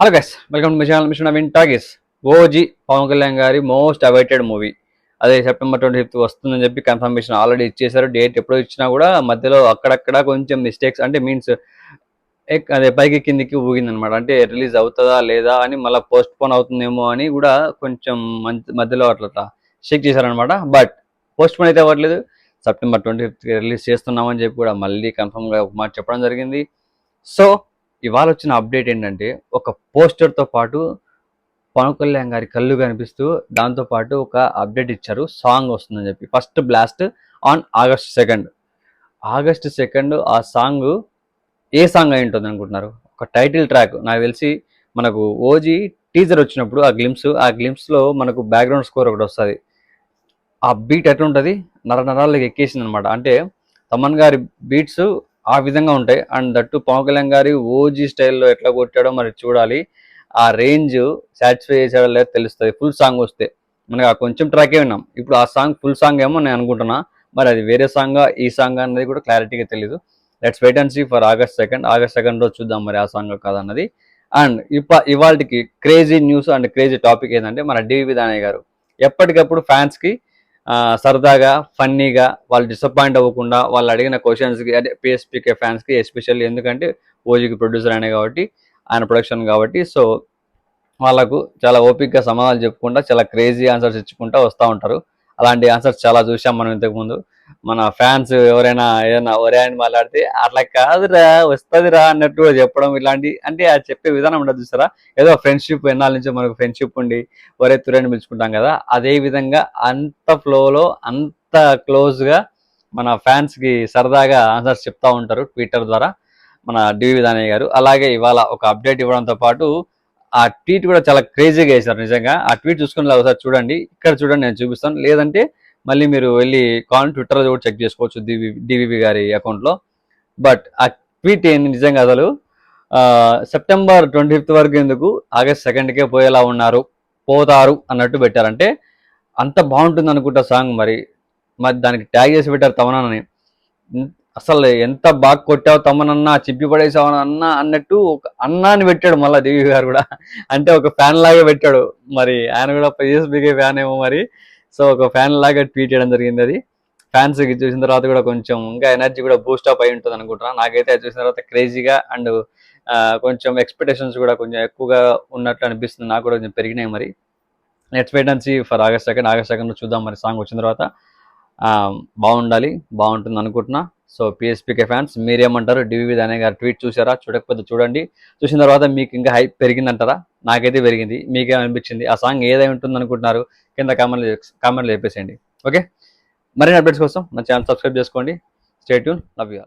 Hello guys welcome to channel mission Naveen talkies OG Pawan Kalyan గారి most awaited movie అదే September twenty fifth వస్తుందని చెప్పి confirmation already ఇచ్చేసారు date ఎప్పుడు ఇచ్చినా కూడా మధ్యలో అక్కడక్కడ కొంచెం మిస్టేక్స్ అంటే మీన్స్ అదే పైకి కిందికి ఊగింది అనమాట అంటే రిలీజ్ అవుతుందా లేదా అని మళ్ళీ పోస్ట్ పోన్ అవుతుందేమో అని కూడా కొంచెం మంచి మధ్యలో అట్లా చెక్ చేశారనమాట బట్ పోస్ట్ పోన్ అయితే అవ్వట్లేదు. సెప్టెంబర్ ట్వంటీ ఫిఫ్త్కి రిలీజ్ చేస్తున్నామని చెప్పి కూడా మళ్ళీ కన్ఫర్మ్గా మాట చెప్పడం జరిగింది. సో ఇవాళ వచ్చిన అప్డేట్ ఏంటంటే ఒక పోస్టర్తో పాటు పవన్ కళ్యాణ్ గారి కళ్ళు కనిపిస్తూ దాంతో పాటు ఒక అప్డేట్ ఇచ్చారు సాంగ్ వస్తుందని చెప్పి. First blast on August second. August second ఆ సాంగ్ ఏ సాంగ్ అయి ఉంటుంది అనుకుంటున్నారు? ఒక టైటిల్ ట్రాక్. నాకు తెలిసి మనకు ఓజీ టీజర్ వచ్చినప్పుడు ఆ గ్లిమ్స్ ఆ గ్లిమ్స్లో మనకు బ్యాక్గ్రౌండ్ స్కోర్ ఒకటి వస్తుంది. ఆ బీట్ ఎట్లుంటుంది? నర నరాలకి ఎక్కేసింది అనమాట అంటే తమన్ గారి బీట్స్ ఆ విధంగా ఉంటాయి. అండ్ దట్టు పవన్ కళ్యాణ్ గారి ఓజీ స్టైల్లో ఎట్లా కొట్టాడో మరి చూడాలి. ఆ రేంజ్ సాటిస్ఫై చేసాడో లేదో తెలుస్తుంది. ఫుల్ సాంగ్ వస్తే. మనకి ఆ కొంచెం ట్రాకే విన్నాం. ఇప్పుడు ఆ సాంగ్ ఫుల్ సాంగ్ ఏమో నేను అనుకుంటున్నా. మరి అది వేరే సాంగ్ ఈ సాంగ్ అనేది కూడా క్లారిటీగా తెలియదు let's wait and see for August second August second రోజు చూద్దాం మరి ఆ సాంగ్ కాదన్నది. అండ్ ఇప్ప ఇవాళకి crazy news and crazy topic ఏంటంటే మన డివి విధానయ్య గారు. ఎప్పటికప్పుడు ఫ్యాన్స్కి సరదాగా ఫన్నీగా వాళ్ళు డిసప్పాయింట్ అవ్వకుండా వాళ్ళు అడిగిన క్వశ్చన్స్కి అదే పిఎస్పీకే ఫ్యాన్స్కి ఎస్పెషల్లీ ఎందుకంటే ఓజీకి ప్రొడ్యూసర్ అయినా కాబట్టి ఆయన ప్రొడక్షన్ కాబట్టి సో వాళ్ళకు చాలా ఓపిక్గా సమాధానాలు చెప్పుకుంటా చాలా క్రేజీ ఆన్సర్స్ ఇచ్చుకుంటా వస్తూ ఉంటారు. అలాంటి ఆన్సర్స్ చాలా చూసాం మనం ఇంతకుముందు. మన ఫ్యాన్స్ ఎవరైనా ఏదైనా ఒరే అని మాట్లాడితే అట్లా కాదురా వస్తుందిరా అన్నట్టు చెప్పడం ఇలాంటి అంటే అది చెప్పే విధానం ఉండదు చూసారా? ఏదో ఫ్రెండ్షిప్ ఎన్నాళ్ళ నుంచో మనకు ఫ్రెండ్షిప్ ఉండి ఒరే తురేని పిలుచుకుంటాం కదా అదే విధంగా అంత ఫ్లోలో అంత క్లోజ్గా మన ఫ్యాన్స్కి సరదాగా ఆన్సర్స్ చెప్తా ఉంటారు ట్విట్టర్ ద్వారా మన డివి విధానయ్య గారు. అలాగే ఇవాళ ఒక అప్డేట్ ఇవ్వడంతో పాటు ఆ ట్వీట్ కూడా చాలా క్రేజీగా వేశారు నిజంగా. ఆ ట్వీట్ చూసుకుని ఒకసారి చూడండి. ఇక్కడ చూడండి నేను చూపిస్తాను. లేదంటే మళ్ళీ మీరు వెళ్ళి కాన్ ట్విట్టర్ కూడా చెక్ చేసుకోవచ్చు డివి డివివి గారి అకౌంట్లో. బట్ ఆ ట్వీట్ ఏంది నిజంగా అసలు? సెప్టెంబర్ ట్వంటీ ఫిఫ్త్ వరకు ఎందుకు? ఆగస్ట్ సెకండ్కే పోయేలా ఉన్నారు. పోతారు అన్నట్టు పెట్టారంటే అంత బాగుంటుంది అనుకుంటా సాంగ్ మరి. మరి దానికి ట్యాగ్ చేసి పెట్టారు తమనని అసలు ఎంత బాగా కొట్టావు తమనన్నా చిప్పి పడేసావు అన్న అన్నట్టు ఒక అన్నాని పెట్టాడు మళ్ళీ దేవి గారు కూడా. అంటే ఒక ఫ్యాన్ లాగా పెట్టాడు. మరి ఆయన కూడా పిఎస్బీకే ఫ్యాన్ ఏమో మరి. సో ఒక ఫ్యాన్ లాగా ట్వీట్ చేయడం జరిగింది అది. ఫ్యాన్స్ చూసిన తర్వాత కూడా కొంచెం ఇంకా ఎనర్జీ కూడా బూస్ట్ అప్ అయి ఉంటుంది అనుకుంటున్నాను నాకైతే అది చూసిన తర్వాత క్రేజీగా అండ్ కొంచెం ఎక్స్పెక్టేషన్స్ కూడా కొంచెం ఎక్కువగా ఉన్నట్లు అనిపిస్తుంది. నాకు కూడా కొంచెం పెరిగినాయి మరి. Next wait and see for August second August second చూద్దాం మరి. సాంగ్ వచ్చిన తర్వాత. బాగుండాలి బాగుంటుంది అనుకుంటున్నా. సో పిఎస్పీకే ఫ్యాన్స్ మీరేమంటారు? డివి దానే గారు ట్వీట్ చూసారా చూడకపోతే చూడండి. చూసిన తర్వాత మీకు ఇంకా హైప్ పెరిగిందంటారా? నాకైతే పెరిగింది. మీకేమనిపించింది ఆ సాంగ్ ఏదై ఉంటుంది అనుకుంటున్నారు కింద కామెంట్లు కామెంట్లు చెప్పేసేయండి. ఓకే మరిన్ని అప్డేట్స్ కోసం నా ఛానల్ సబ్స్క్రైబ్ చేసుకోండి. State love you